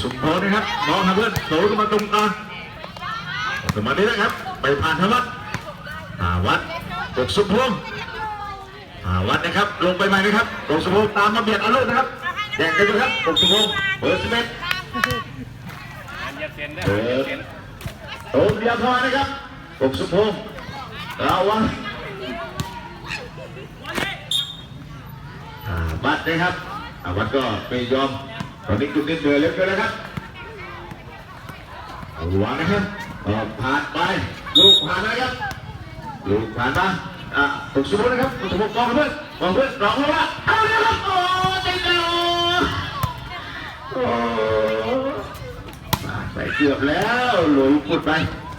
สุพรนะครับมองหาเพื่อนโผล่ขึ้นมาตรงกลางสมาธินะครับ ไปผ่านธวัฒน์หาวัดปกสุพงษ์หาวัดนะครับ ลงไปใหม่นะครับปกสุพงษ์ตามมาเบียดเอาลูกนะครับแย่งกันอยู่ครับปกสุพงษ์เบอร์สิบเอ็ดเย็บเส้นได้เออเย็บเส้นโตเดียพอนะครับปกสุพงษ์ระวังอ่าบัตรนะครับอ่าวัดก็ไม่ยอม ตอนนี้จุดนี้เหนื่อยเหลือเกินนะครับหวังนะครับผ่านไปลูกผ่านนะครับลูกผ่านมาอะถูกสมมตินะครับถูกสมมติกองเพื่อนกองเพื่อนรองแล้วว่าเอาเลยครับโอ้ใจเดียวโอ้มาไปเกือบแล้วหลุยพุดไป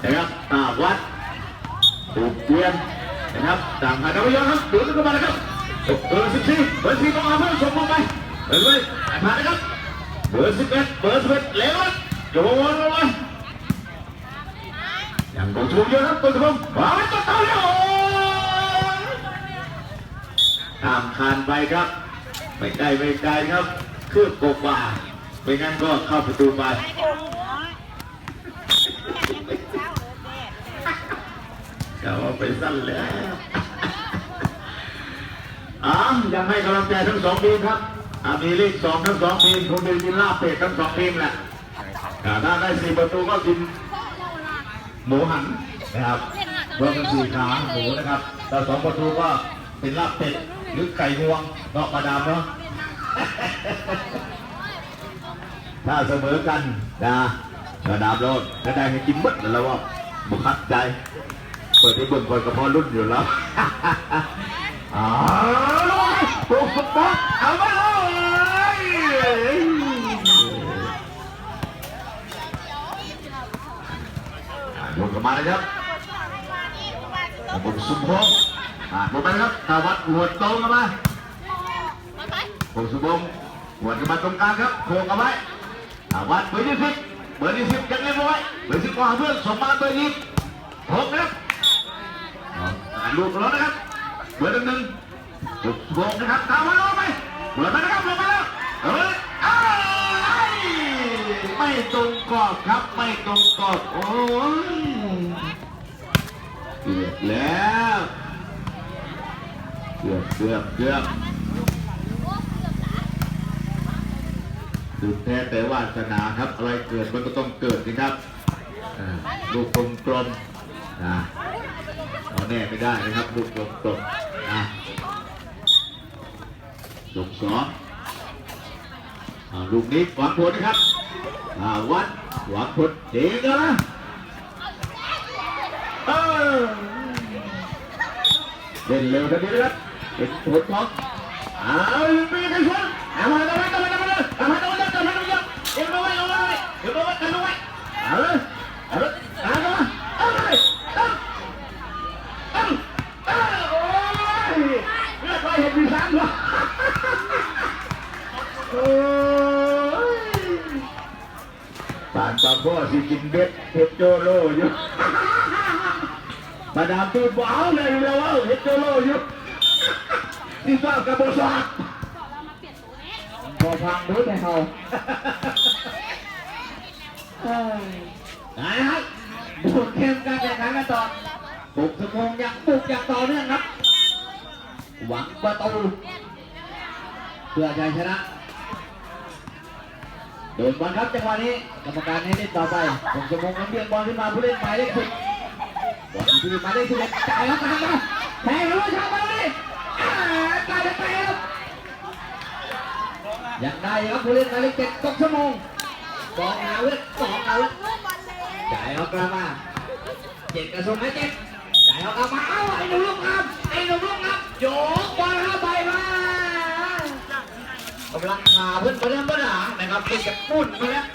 นะครับอ่าวัดถูกเปลี่ยนนะครับต่างผ่านเอาไปย้อนครับดูขึ้นมานะครับเบอร์สิบสี่เบอร์สี่ต้องเอาเพื่อนส่งลงไปเบอร์เลยผ่านนะครับ เบอร์สิบเอ็ดเบอร์สิบเอ็ดเร็วโจนลงไปอย่างตัวชูเยอะครับตัวชูวางไว้ตัวเต่าเลยโอ้ยตามคานไปครับ ไม่ไกลไม่ไกลครับคืบกว่าไม่งั้นก็เข้าประตูไปก็ว่าไปสั้นแล้วอ้าวยังให้กำลังใจทั้งสองทีมครับ มีเลขสองทั้งสองทีมคงจะกินลาบเป็ดทั้งสองทีมแหละถ้าได้สี่ประตูก็กินหมูหันนะครับรวมเป็นสี่ขาหมูนะครับแต่สองประตูก็เป็นลาบเป็ดหรือไก่งวงเนาะมาดามเนาะถ้าเสมอกันนะมาดามโลดก็ได้ให้กินมดแล้วว่าบุคัดใจเปิดให้เบิ่งคนกระเพาะรุ่นอยู่แล้ว โอ้โหเอามาเลยอะยกกลับมาเลยครับผมสุพงศ์อ่าไปครับตาวัดหัวโตงกันมาผมสุพงศ์หัวกันมาตรงกลางครับโค้งกันไว้ตาวัดเบอร์ยี่สิบเบอร์ยี่สิบยังเรียบร้อเบอร์สิบกว่าเพื่อนส่งมาเบอร์ยี่สิบหกครับลูกแล้วนะครับเบอร์หนึ่ง หนึ่งสุพงนะครับตามมาลงไปเบอร์ไปนะครับลงไปแล้วเออเอ้ยไม่ตรงกรอบครับไม่ตรงกรอบโอ้ยเกือบแล้วเกือบเกือบเกือบสุดแท้แต่วาสนาครับ อะไรเกิดมันก็ต้องเกิดนะครับลูกกลมกลมนะเอาแน่ไม่ได้นะครับลูกกลมกลมนะ ลูกสองอ่าลูกนี้หวังผลนะครับอาวัดหวังผลเจ๋งแล้วนะเล่นเร็วทันทีนะครับเป็นผลของเอาปีกันชนเอามาตะวันตะวันตะวันตะวันตะวันตะวันตะวัวนเดี๋ยวมาไว้เอาไว้เดี๋ยวมาไว้กันเอาไว้เอาเลยเอาเลยเอาเลยเอาเลยเอาเอาเอาโอ้ยไม่เคยเห็นมีสามหรอโอ้ย ป่านตาพ่อสิกินเบ็ดเห็ดโจโลอยู่มาดามตูนบ้าเลยแล้วว่าเห็นโจโลอยู่ที่ทราบกับโบสากพอพังรู้แต่เขานะครับบุกเข้มการแข่งขันกันต่อปลุกสมองอย่างปลุกอย่างต่อเนื่องครับ หวังประตูเพื่อชัยชนะ โดนบอลครับจังหวะนี้กรรมการให้เล่นต่อไปปลุกสมองน้ำเบียงบอลขึ้นมาผู้เล่นหมายเลขสิบบอลที่มาได้สิบเอ็ดจ่ายแล้วตามมาแทงแล้วชาบอลเลยอ่ตายแล้วตายแล้วยังได้ครับผู้เล่นหมายเลขเจ็ดตกชั่วโมงสองอาวุธสองอาวุธจ่ายออกกลับมาเจ็ดกระสุนให้เจ็ดจ่ายออกกลับมาเอ้าไอ้หนุ่มลูกครับไอ้หนุ่มลูกครับโยกบอลเข้าไปมา กำลังขาเพื่อนเพื่อนเพื่อนหานะครับเป็นจะปุ่นมาแล้ว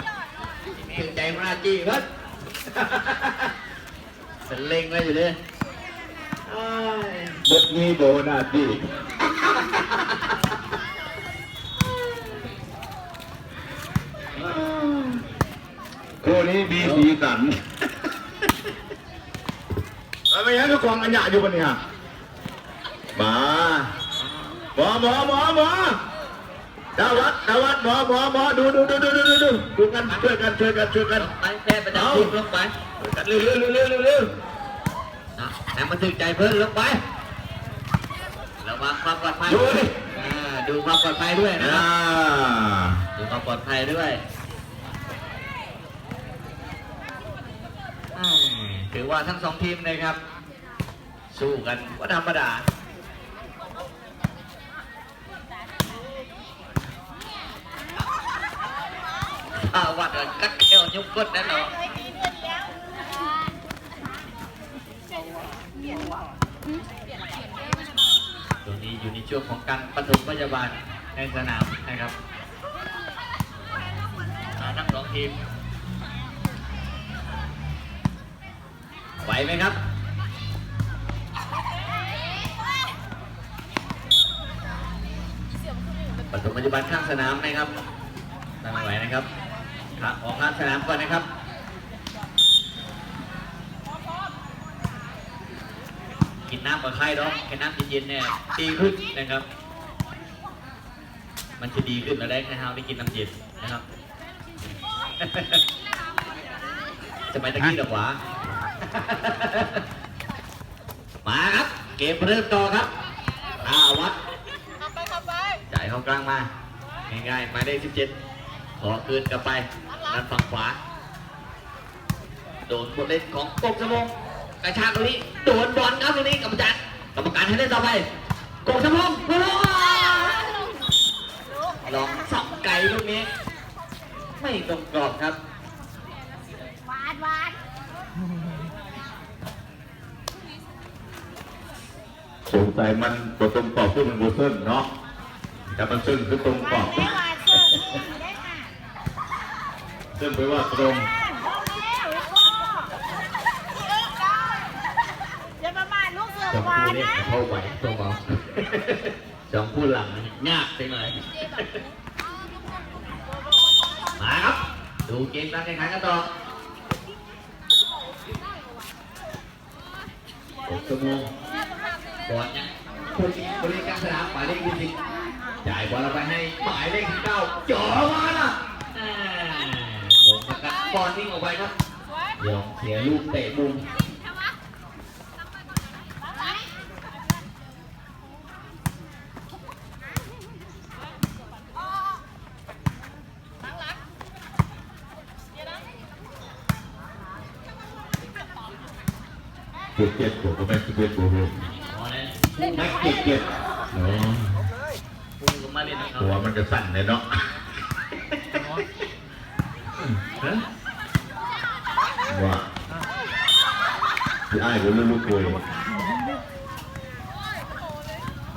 ถึงใจมาจีเพื่อนเป็นเล็งเลยอยู่ดิบทนี้โดนาดีคู่นี้มีสีสันไม่งั้นก็กองอัญญาอยู่บนนี้ฮะมาหมอหมอหมอหมอ ดาวัดดาวัดหมอหมอหมอดูดูดูดูดูดูดูดูกันช่วยกันช่วยกันช่วยกันไปแพ้ประจำทีมลงไปช่วยกันเร็วเร็วเร็วเร็วเร็วนะให้มันถึงใจเพิ่นลงไประวังความปลอดภัยดูดิอ่าดูความปลอดภัยด้วยนะคอ่ารับดูความปลอดภัยด้วยอืมถือว่าทั้งสองทีมนะครับ สู้กันว่าธรรมดา อ่าวัดกักัดเอวยุบกดแน่นอนตัวนี้อยู่ในช่วงของการปฐมพยาบาลในสนามนะครับอ่าทั้งสองทีม ไหวไหมครับปฐมพยาบาลข้างสนามนะครับตั้งไว้นะครับ ครับออกข้างสนามก่อนนะครับกินน้ำกับไข่ดอกแค่น้ำเย็นๆเนี่ยดีขึ้นนะครับ มันจะดีขึ้นเราได้นะครับได้กินน้ำเย็นนะครับจะไปตะกี้ดอกหวามาครับ เกมเริ่มต่อครับอาวัดจ่ายเข้ากลางมา ง่ายๆหมายเลข17 ขอคืนกลับไป ด้านฝั่งขวา โดนบทเล่นของกบสมงกระชากตรงนี้ โดนบอลครับตรงนี้กรรมการกรรมการให้เล่นต่อไปกบสมงโอ้โหลองสับไก่ลูกนี้ ไม่ตรงกรอบครับหวานหวานสงสัยมันตัวตรงกรอบขึ้นมันโบเซินเนาะแต่มันซึ่งคือตรงกรอบได้หวานเสิร์ฟนี่ได้ค่ะ ซึ่งแปลว่าตรงลงแล้วลูกพ่อเลิกได้อย่าประมาทลูกเสิร์ฟสองหวาคู่นนี้นะเข้าไหวตัวเบาสองคู่หลังยากไปหน่อยมาครับ ดูเกมการแข่งขันกันต่อหกชั่วโมงบอลเนี่ยคนบริการสนามหมายเลขยี่สิบจ่ายบอลเอาไปให้หมายเลขสิบเก้าจ่อมาน่ะแหม่ผมสกัด บอลนิ่งออกไปครับยอมเสียลูกเตะมุมเจ็ดเจ็ดบวกก็ไม่สิบเอ็ดบวกบวกอ๋อเนี่ยนักเจ็ดเจ็ดเนาะพูดมาเล่นนะครับตัวมันจะสั่นเลยเนาะ ฮะ ว่า ที่ไอ้ายก็รู้ลูกคุยข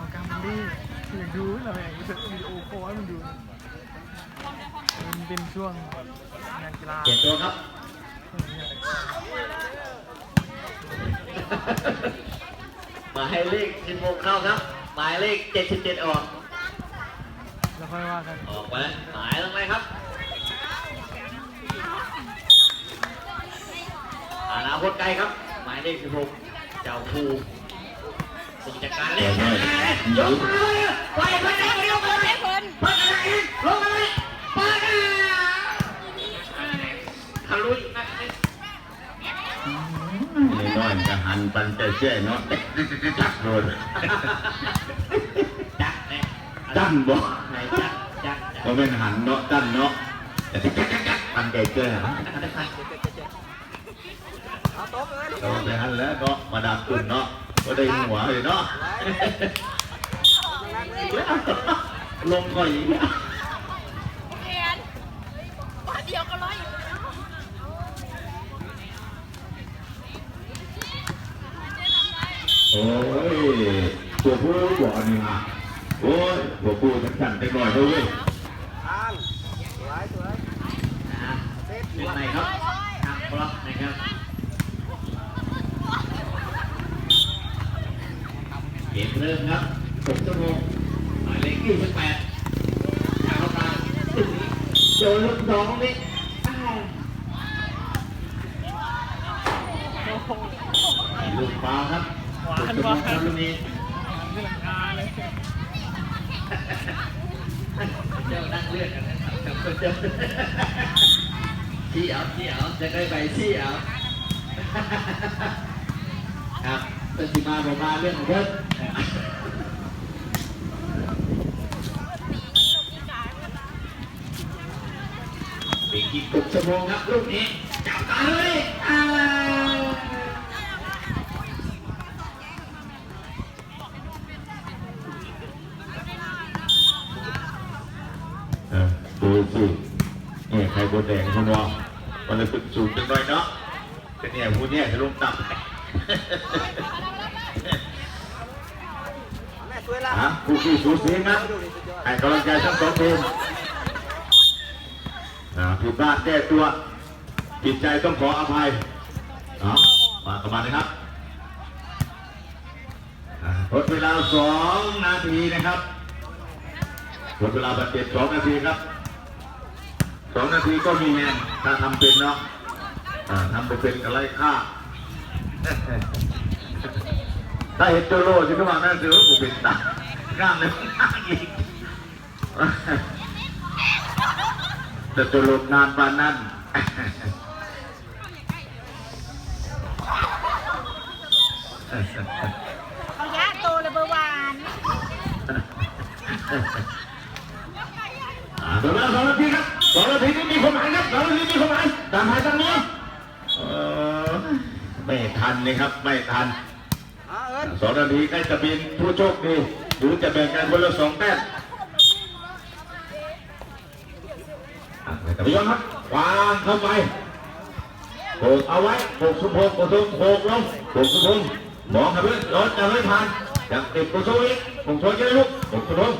องการมันดีอยากดูเราอยากดูวิดีโอคอลให้มันดูมันเป็นช่วงงานกีฬาเปลี่ยนตัวครับหมายเลข16เข้าครับ หมายเลข77ออกแล้วค่อยว่ากันออกมาหมายลงไปครับอนาคตไกลครับ เลข16เจ้าภูส่งจากการเล่นยกมาเลยไปไปไปยกมาเลยไปไปลงมาเลยไปทะลุอีกนะนี่น้อยจะหันปันแต่เจ้เนาะจักโดนจักเนี่ยจันบ่ไหนจักจักก็เป็นหันเนาะจันเนาะปันใจเจ้ฮะ เราไปหันแล้วเนาะมาดับตุนเนาะก็ได้หัวเลยเนาะลงก่อนอีกเรียนวันเดียวก็ร้อยอยู่โอ้ยตัวผู้บ่อนี่ฮะโอ้ยตัวผู้จังสั่นไปหน่อยเถอะเว้ยนะเป็นไงครับทางบล็อกนะครับ กมเริ่มครับ6ชั่วโมงหมายเลข28ทางเข้ากลางโจนลูกสองนี่ลูกฟาครับหวาน6ชั่วโมงครับลูกนี่หลังคาเลยเจ้านั่งเลือกกันนะครับเจ้าที่เอาที่เอาจะได้ไปที่เอาครับ เป็นสิมาบอกมาเรื่องของเพิ่มเป็นกี่กบชั่วโมงครับลูกนี้จับตาเลยอ้าวดูสินี่ใครบนแดงคนวะมันเลยฝึกสูงจังเลยเนาะแต่เนี่ยผู้เนี่ยจะลงต่ำ ฮะผู้ขี้สูสีนะให้กำลังใจทั้งสองทีมอ่าผิดพลาดแก้ตัวจิตใจต้องขออภัยนะมากันมานะครับอ่าลดเวลาสองนาทีนะครับลดเวลาบาดเจ็บสองนาทีครับสองนาทีก็มีแรงถ้าทำเป็นเนาะทำไปเป็นอะไรค่า ถ้าเห็นโจโร่จะก็มาแม่ซื้อผมเป็นตางามเลยงามอีกแต่โจโร่นานปานนั้นเขายะโตเลยเบอร์วานอ่าเดี๋ยวเวลาสองนาทีครับสองนาทีนี้มีความหมายครับสองนาทีมีความหมายตามหายตามนี้เออไม่ทันเลยครับ ไม่ทัน สองนาทีใครจะเป็นผู้โชคดีหรือจะแบ่งกันคนละสองแต้มอะแต่ไม่ยอมครับวางเข้าไปโขกเอาไว้โขกสุพงโขกสุพงโขกลงโขกสุพงมองครับเพื่อนรถจะไม่ผ่านยังติดโขกสุพงอีกโขกสุพงศ์จะได้ลุกโขกสุพง